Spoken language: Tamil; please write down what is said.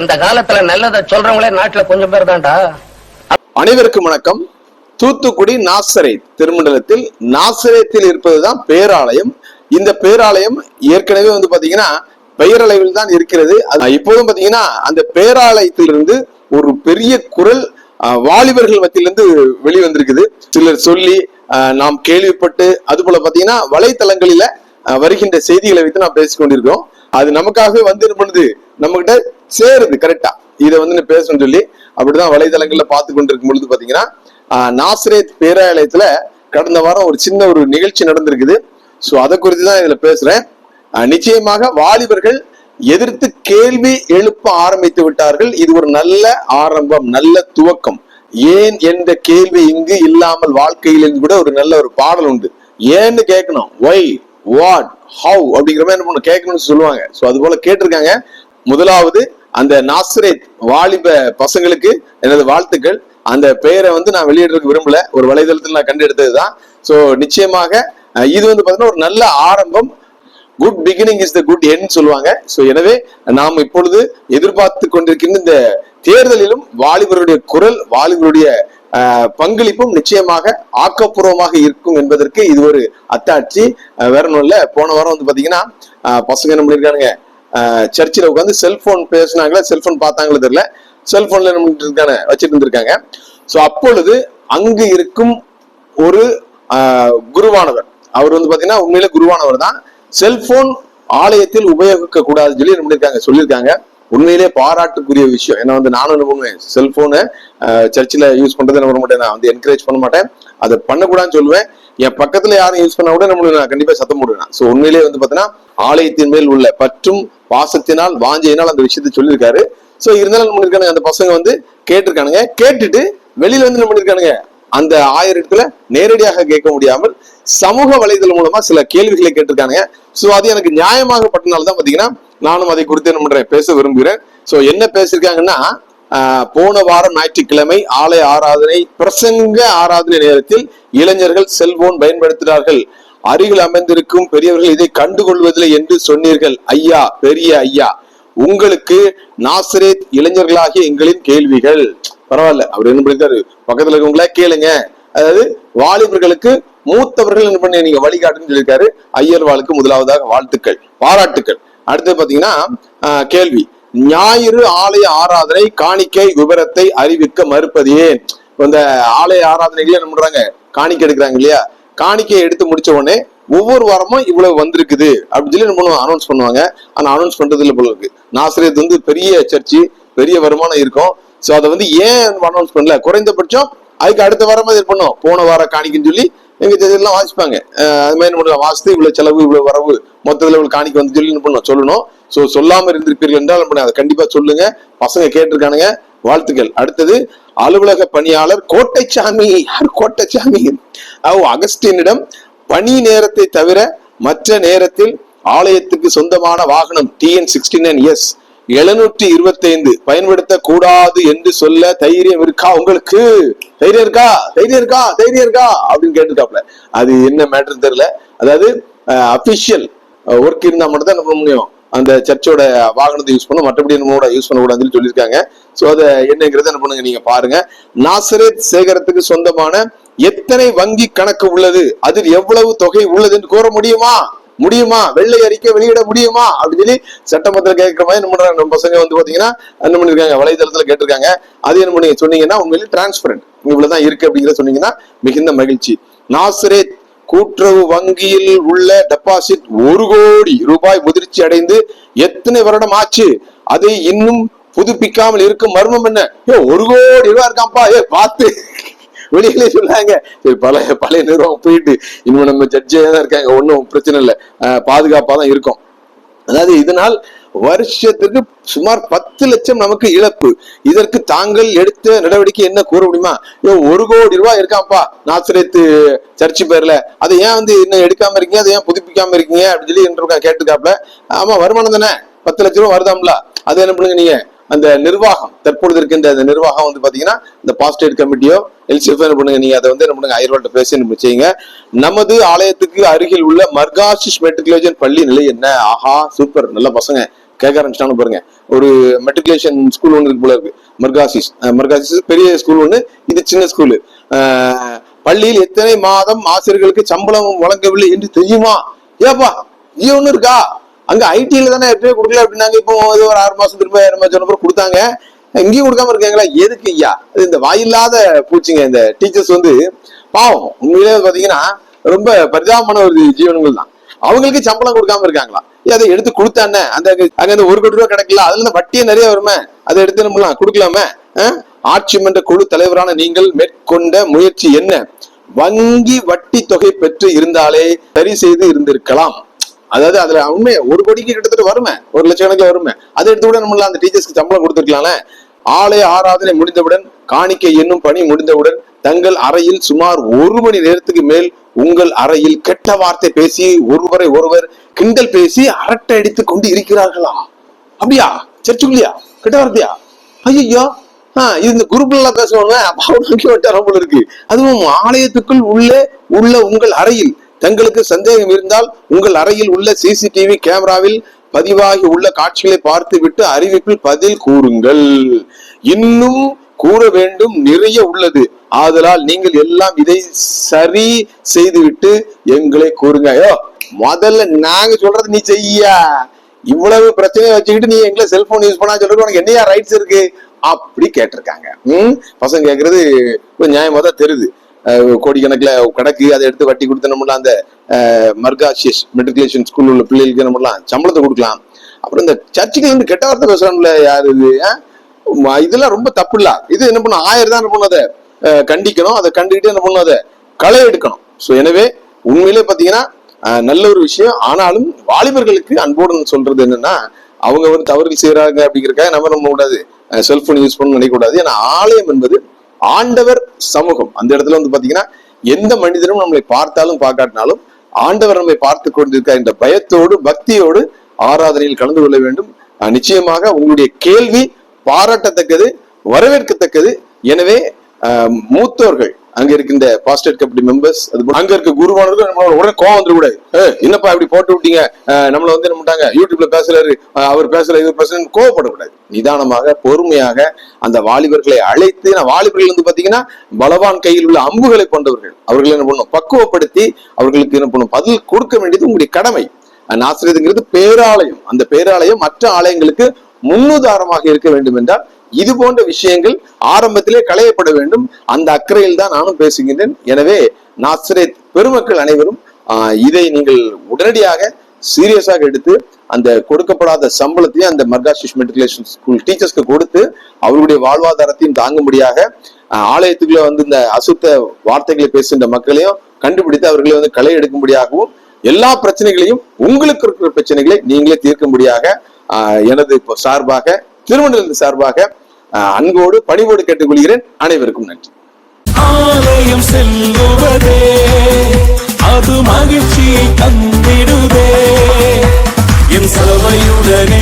இந்த காலத்துல நல்லதை சொல்றவங்களே நாட்டுல கொஞ்சம் பேர் தான்டா. அனைவருக்கும் வணக்கம். தூத்துக்குடி நாசரை திருமண்டலத்தில் நாசரேத்தில் இருப்பதுதான் பேராலயம். இந்த பேராலயம் ஏற்கனவே வந்து பாத்தீங்கன்னா பெயரளவில் தான் இருக்கிறது. அது இப்போதும் பாத்தீங்கன்னா அந்த பேராலயத்திலிருந்து ஒரு பெரிய குரல் வாலிபர்கள் மத்தியிலிருந்து வெளிவந்திருக்குது. சிலர் சொல்லி நாம் கேள்விப்பட்டு அது போல பாத்தீங்கன்னா வலைத்தளங்களில வருகின்ற செய்திகளை வைத்து நாம் பேசிக்கொண்டிருக்கோம் அது நமக்காகவே வந்து என்ன பண்ணுது சேருது கரெக்டா இதை வந்து நான் பேசணும்னு சொல்லி அப்படிதான் வலைதளங்கள்ல பார்த்து கொண்டிருக்கும் பொழுது பாத்தீங்கன்னா நாசரேத் பேராலயத்துல கடந்த வாரம் ஒரு சின்ன ஒரு நிகழ்ச்சி நடந்திருக்குது. ஸோ அதை குறித்து தான் இதுல பேசுறேன். நிச்சயமாக வாலிபர்கள் எதிர்த்து கேள்வி எழுப்ப ஆரம்பித்து விட்டார்கள். இது ஒரு நல்ல ஆரம்பம் நல்ல துவக்கம். ஏன் என்ற கேள்வி இங்கு இல்லாமல் வாழ்க்கையில் கூட ஒரு நல்ல ஒரு பாடல் உண்டு. ஏன்னு கேட்கணும். ஒய் வாட் ஹவு அப்படிங்கிற மாதிரி என்ன பண்ணணும்? கேட்கணும்னு சொல்லுவாங்க. சோ அது போல கேட்டிருக்காங்க. முதலாவது அந்த நாசரேத் வாலிப பசங்களுக்கு எனது வாழ்த்துக்கள். அந்த பெயரை வந்து நான் வெளியிடுறதுக்கு விரும்பல. ஒரு வலைதளத்தில் நான் கண்டெடுத்ததுதான். ஸோ நிச்சயமாக இது வந்து பார்த்தீங்கன்னா ஒரு நல்ல ஆரம்பம். Good beginning is the good என் சொல்லுவாங்க. ஸோ எனவே நாம் இப்பொழுது எதிர்பார்த்து கொண்டிருக்கின்ற இந்த தேர்தலிலும் வாலிபருடைய குரல் வாலிபருடைய பங்களிப்பும் நிச்சயமாக ஆக்கப்பூர்வமாக இருக்கும் என்பதற்கு இது ஒரு அத்தாட்சி. வேற ஒன்றும் இல்லை. போன வாரம் வந்து பார்த்தீங்கன்னா பசங்க என்ன பண்ணியிருக்கானுங்க சர்ச்சில் உட்காந்து செல்போன் பேசினாங்களா செல்போன் பார்த்தாங்களோ தெரியல. செல்போன்ல என்ன பண்ணிட்டு இருக்காங்க இருந்திருக்காங்க. ஸோ அப்பொழுது அங்கு இருக்கும் ஒரு குருவானவர். அவர் வந்து பாத்தீங்கன்னா உண்மையில குருவானவர் தான். செல்போன் ஆலயத்தில் உபயோகிக்க கூடாதுன்னு சொல்லி என்ன பண்ணிருக்காங்க சொல்லியிருக்காங்க உண்மையிலே பாராட்டுக்குரிய விஷயம். ஏன்னா வந்து நானும் என்ன பண்ணுவேன் செல்போனை சர்ச்சில் யூஸ் பண்றது என்ன பண்ண மாட்டேன் நான் வந்து என்கரேஜ் பண்ண மாட்டேன். அதை பண்ணக்கூடாதுன்னு சொல்லுவேன். என் பக்கத்துல யாரும் யூஸ் பண்ணா கூட நம்மளுக்கு நான் கண்டிப்பா சத்தம் போடுவேன் ஸோ உண்மையிலேயே வந்து பாத்தீங்கன்னா ஆலயத்தின் மேல் உள்ள பற்றும் பாசத்தினால் வாஞ்சையினால் அந்த விஷயத்தை சொல்லியிருக்காரு. சோ இருந்தாலும் என்ன பண்ணிருக்கானுங்க அந்த பசங்க வந்து கேட்டிருக்கானுங்க. கேட்டுட்டு வெளியில வந்து என்ன பண்ணிருக்கானுங்க? அந்த ஆயிரம் இடத்துல நேரடியாக கேட்க முடியாமல் சமூக வலைதளம் மூலமா சில கேள்விகளை கேட்டிருக்கானுங்க. சோ அது எனக்கு நியாயமாகப்பட்டனால்தான் தான் பாத்தீங்கன்னா நானும் அதை குறித்து என்ன பண்றேன் பேச விரும்புகிறேன். சோ என்ன பேசியிருக்காங்கன்னா போன வாரம் ஞாயிற்றுக்கிழமை ஆலய ஆராதனை பிரசங்க ஆராதனை நேரத்தில் இளைஞர்கள் செல்போன் பயன்படுத்துகிறார்கள். அருகில் அமைந்திருக்கும் பெரியவர்கள் இதை கண்டுகொள்வதில்லை என்று சொன்னீர்கள். ஐயா பெரிய ஐயா உங்களுக்கு நாசரேத் இளைஞர்களாகிய எங்களின் கேள்விகள். பரவாயில்ல அவர் என்ன பண்ணிருக்காரு பக்கத்துல இருக்கவங்களா கேளுங்க. அதாவது வாலிபர்களுக்கு மூத்தவர்கள் என்ன பண்ணி நீங்க வழிகாட்டுன்னு சொல்லியிருக்காரு. ஐயர் ஐயர்வாளுக்கு முதலாவதாக வாழ்த்துக்கள் பாராட்டுக்கள். அடுத்து பாத்தீங்கன்னா கேள்வி. ஞாயிறு ஆலய ஆராதனை காணிக்கை விவரத்தை அறிவிக்க மறுப்பது ஏன்? இந்த ஆலய ஆராதனைகளே என்ன பண்றாங்க? காணிக்கை எடுக்கிறாங்க இல்லையா? காணிக்கையை எடுத்து முடிச்ச உடனே ஒவ்வொரு வாரமும் இவ்வளவு வந்திருக்குது அப்படின்னு சொல்லி என்ன அனௌன்ஸ் பண்ணுவாங்க. ஆனா அனௌன்ஸ் பண்றது இல்லை போல இருக்கு. நாசிரியத்து வந்து பெரிய சர்ச்சு பெரிய வருமானம் இருக்கும். சோ அதை வந்து ஏன் அனௌன்ஸ் பண்ணல? குறைந்தபட்சம் அதுக்கு அடுத்த வாரமா இது பண்ணும் போன வாரம் காணிக்கைன்னு சொல்லி எங்க எல்லாம் வாசிப்பாங்க. அது மாதிரி என்ன பண்ணலாம் வாசித்து இவ்வளவு செலவு இவ்வளவு வரவு மொத்தத்துல இவ்வளவு காணிக்கை வந்து சொல்லி என்ன பண்ணணும் சொல்லணும். ஸோ சொல்லாமல் இருந்திருப்பீர்கள் என்றால் என்ன அதை கண்டிப்பாக சொல்லுங்க. பசங்க கேட்டிருக்கானுங்க. வாழ்த்துக்கள். அடுத்தது அலுவலக பணியாளர் கோட்டைச்சாமி. யார் கோட்டைச்சாமி? ஓ அகஸ்டினிடம் பணி நேரத்தை தவிர மற்ற நேரத்தில் ஆலயத்துக்கு சொந்தமான வாகனம் டிஎன் சிக்ஸ்டி நைன் எஸ் எழுநூற்றி இருபத்தி ஐந்து பயன்படுத்த கூடாது என்று சொல்ல தைரியம் இருக்கா உங்களுக்கு? தைரியம் இருக்கா? தைரியம் இருக்கா? தைரியம் இருக்கா? அப்படின்னு கேட்டிருக்காப்ல அது என்ன மேட்டர் தெரியல. அதாவது அபிஷியல் ஒர்க் இருந்தா மட்டும் தான் என்ன பண்ண முடியும் அந்த சர்ச்சோட வாகனத்தை யூஸ் பண்ண மற்றபடி நம்மளோட யூஸ் பண்ணக்கூடாதுன்னு சொல்லியிருக்காங்க. ஸோ அதை என்னங்கிறத என்ன பண்ணுங்க நீங்க பாருங்க. நாசரேத் சேகரத்துக்கு சொந்தமான எத்தனை வங்கி கணக்கு உள்ளது? அதில் எவ்வளவு தொகை உள்ளது என்று கூற முடியுமா? முடியுமா? வெள்ளை அறிக்கை வெளியிட முடியுமா? அப்படின்னு சொல்லி சட்டமன்றத்தில் கேட்கிற மாதிரி என்ன பண்றாங்க? நம்ம பசங்க வந்து பாத்தீங்கன்னா என்ன பண்ணிருக்காங்க? வலைதளத்துல கேட்டிருக்காங்க. அது என்ன பண்ணி சொன்னீங்கன்னா உண்மையிலே டிரான்ஸ்பரண்ட் இவ்வளவுதான் இருக்கு அப்படிங்கிறத சொன்னீங்கன்னா மிகுந்த மகிழ்ச்சி. நாசரேத் கூட்டுறவு வங்கியில் உள்ள டெபாசிட் ஒரு கோடி ரூபாய் முதிர்ச்சி அடைந்து எத்தனை வருடம் ஆச்சு? அதை இன்னும் புதுப்பிக்காமல் இருக்கும் மர்மம் என்ன? ஏ ஒரு கோடி ரூபாய் இருக்காப்பா ஏ பார்த்து. வெளியிலே சொல்லாங்க பழைய பழைய நிறுவனம் போயிட்டு இன்னும் நம்ம ஜட்ஜே தான் இருக்காங்க. ஒன்றும் பிரச்சனை இல்லை. பாதுகாப்பா தான் இருக்கும். அதாவது இதனால் வருஷத்துக்கு சுமார் பத்து லட்சம் நமக்கு இழப்பு. இதற்கு தாங்கள் எடுத்த நடவடிக்கை என்ன கூற முடியுமா? ஒரு கோடி ரூபாய் இருக்காப்பா நாசிரியத்து சர்ச்சு பேர்ல. அதை ஏன் வந்து இன்னும் எடுக்காம இருக்கீங்க? அதை ஏன் புதுப்பிக்காம இருக்கீங்க? அப்படின்னு சொல்லி என்று கேட்டுக்காப்ல ஆமா வருமானம் தானே? பத்து லட்சம் ரூபாய் வருதாம்ல? அதை என்ன பண்ணுங்க நீங்க? அந்த நிர்வாகம் தற்பொழுது இருக்கின்ற அந்த நிர்வாகம் வந்து பாத்தீங்கன்னா இந்த பாஸ்டேட் கமிட்டியோ எல்சிஎஃப் என்ன பண்ணுங்க நீங்க? அதை வந்து என்ன பண்ணுங்க? ஐயர்வாள்கிட்ட பேசி நம்ம செய்யுங்க? நமது ஆலயத்துக்கு அருகில் உள்ள மர்காஷிஷ் மெட்ரிகுலேஷன் பள்ளி நிலை என்ன? ஆஹா சூப்பர். நல்ல பசங்க. கேட்க ஆரம்பிச்சிட்டானு பாருங்க. ஒரு மெட்ரிகுலேஷன் ஸ்கூல் ஒன்று இருக்கு போல இருக்கு. மர்காசிஸ். மர்காசிஸ் பெரிய ஸ்கூல் ஒன்று இது சின்ன ஸ்கூலு பள்ளியில் எத்தனை மாதம் ஆசிரியர்களுக்கு சம்பளம் வழங்கவில்லை என்று தெரியுமா? ஏப்பா இது ஒன்று இருக்கா? அங்க ஐடியில் தானே எப்படியே கொடுக்கல அப்படின்னாங்க. இப்போ இது ஒரு ஆறு மாசம் திரும்ப ஏழு மாசம் அப்புறம் கொடுத்தாங்க. இங்கேயும் கொடுக்காம இருக்காங்களா? எதுக்கு ஐயா? இது இந்த வாயில்லாத பூச்சிங்க இந்த டீச்சர்ஸ் வந்து பாவம். உண்மையிலே பாத்தீங்கன்னா ரொம்ப பரிதாபமான ஒரு ஜீவனங்கள் தான். அவங்களுக்கு சம்பளம் கொடுக்காம இருக்காங்களா? அதை எடுத்து கொடுத்தானே? அந்த அங்க இருந்து ஒரு கோடி ரூபாய் கிடைக்கல அதுல இருந்து வட்டியே நிறைய வருமே? அதை எடுத்து நம்மளா கொடுக்கலாமே? ஆட்சி மன்ற குழு தலைவரான நீங்கள் மேற்கொண்ட முயற்சி என்ன? வங்கி வட்டி தொகை பெற்று இருந்தாலே சரி செய்து இருந்திருக்கலாம். அதாவது அதுல உண்மை ஒரு கோடிக்கு கிட்டத்தட்ட வருமே? ஒரு லட்சக்கணக்கில் வருமே? அதை எடுத்து கூட நம்மள அந்த டீச்சர்ஸ்க்கு சம்பளம் கொடுத்துருக்கலாம்ல? ஆலய ஆராதனை முடிந்தவுடன் காணிக்கை என்னும் பணி முடிந்தவுடன் தங்கள் அறையில் சுமார் ஒரு மணி நேரத்துக்கு மேல் உங்கள் அறையில் கெட்ட வார்த்தை பேசி ஒருவரை ஒருவர் கிண்டல் பேசி அரட்டை அடித்துக் கொண்டு இருக்கிறார்களா? அப்படியா? சர்ச்சுக்குள்ளியா? கெட்ட வார்த்தையா? ஐயோ ஆஹ் இது இந்த குரூப்ல பேசுவாங்க. அப்ப போல இருக்கு. அதுவும் ஆலயத்துக்குள் உள்ளே உள்ள உங்கள் அறையில். தங்களுக்கு சந்தேகம் இருந்தால் உங்கள் அறையில் உள்ள சிசிடிவி கேமராவில் பதிவாகி உள்ள காட்சிகளை பார்த்து விட்டு அறிவிப்பில் பதில் கூறுங்கள். இன்னும் கூற வேண்டும் நிறைய உள்ளது. ஆதலால் நீங்கள் எல்லாம் இதை சரி செய்துவிட்டு எங்களை கூறுங்க. ஐயோ முதல்ல நாங்க சொல்றது நீ செய்யா. இவ்வளவு பிரச்சனையை வச்சுக்கிட்டு நீ எங்களை செல்போன் யூஸ் பண்ணா சொல்றது உனக்கு என்னையா ரைட்ஸ் இருக்கு? அப்படி கேட்டிருக்காங்க. ம்? பசங்க கேட்கறது கொஞ்சம் நியாயமா தான் தெரியுது. கோடிக்கணக்கில் கணக்கு அதை எடுத்து வட்டி கொடுத்து நம்மளாம் அந்த மர்காஷியஸ் மெட்ரிகுலேஷன் ஸ்கூல் உள்ள பிள்ளைகளுக்கு நம்மளாம் சம்பளத்தை கொடுக்கலாம். அப்புறம் இந்த சர்ச்சுக்கு வந்து கெட்ட வார்த்தை பேசுறாங்கல்ல யார் இது? இதெல்லாம் ரொம்ப தப்பு இல்ல இது என்ன பண்ணும்? ஆயர் தான் என்ன பண்ணும் அதை கண்டிக்கணும். அதை கண்டுக்கிட்டு என்ன பண்ணும்? அதை களை எடுக்கணும். ஸோ எனவே உண்மையிலே பாத்தீங்கன்னா நல்ல ஒரு விஷயம். ஆனாலும் வாலிபர்களுக்கு அன்போடு சொல்றது என்னன்னா அவங்க வந்து தவறுகள் செய்யறாங்க அப்படிங்கிறக்காக நம்ம நம்ம கூடாது செல்போன் யூஸ் பண்ண நினைக்கக்கூடாது. ஏன்னா ஆலயம் என்பது ஆண்டவர் சமூகம். அந்த இடத்துல வந்து பாத்தீங்கன்னா எந்த மனிதனும் நம்மளை பார்த்தாலும் பார்க்காட்டினாலும் ஆண்டவர் நம்மை பார்த்து கொண்டிருக்க இந்த பயத்தோடு பக்தியோடு ஆராதனையில் கலந்து கொள்ள வேண்டும். நிச்சயமாக உங்களுடைய கேள்வி பாராட்டத்தக்கது வரவேற்கத்தக்கது. எனவே மூத்தோர்கள் அங்க இருக்கின்ற பாஸ்டர் கமிட்டி மெம்பர்ஸ் அது அங்க இருக்க குருவானவர்கள் நம்மளோட உடனே கோவம் வந்துடக்கூடாது என்னப்பா இப்படி போட்டு விட்டீங்க? நம்மள வந்து என்ன பண்ணிட்டாங்க? யூடியூப்ல பேசுறாரு அவர் பேசுற இவர் பேசுற கோவப்படக்கூடாது. நிதானமாக பொறுமையாக அந்த வாலிபர்களை அழைத்து நான் வாலிபர்கள் வந்து பாத்தீங்கன்னா பலவான் கையில் உள்ள அம்புகளை கொண்டவர்கள். அவர்கள் என்ன பண்ணும்? பக்குவப்படுத்தி அவர்களுக்கு என்ன பண்ணும்? பதில் கொடுக்க வேண்டியது உங்களுடைய கடமை. நாசிரியதுங்கிறது பேராலயம். அந்த பேராலயம் மற்ற ஆலயங்களுக்கு முன்னுதாரணமாக இருக்க வேண்டும் என்றால் இது போன்ற விஷயங்கள் ஆரம்பத்திலே களையப்பட வேண்டும். அந்த அக்கறையில் தான் நானும் பேசுகின்றேன். எனவே நாசிரேத் பெருமக்கள் அனைவரும் இதை நீங்கள் உடனடியாக சீரியஸாக எடுத்து அந்த கொடுக்கப்படாத சம்பளத்தையும் அந்த மர்காஷிஷ் மெட்ரிகுலேஷன் ஸ்கூல் டீச்சர்ஸ்க்கு கொடுத்து அவர்களுடைய வாழ்வாதாரத்தையும் தாங்கும்படியாக ஆலயத்துக்குள்ள வந்து இந்த அசுத்த வார்த்தைகளை பேசுகின்ற மக்களையும் கண்டுபிடித்து அவர்களை வந்து களை எடுக்கும்படியாகவும் எல்லா பிரச்சனைகளையும் உங்களுக்கு இருக்கிற பிரச்சனைகளை நீங்களே தீர்க்கும்படியாக எனது இப்போ சார்பாக திருமணத்தின் சார்பாக அன்போடு பணிவோடு கேட்டுக்கொள்கிறேன். அனைவருக்கும் நன்றி. ஆலயம் செல்லுவதே அது மகிழ்ச்சியை தந்திடுதே. என் சபையுடனே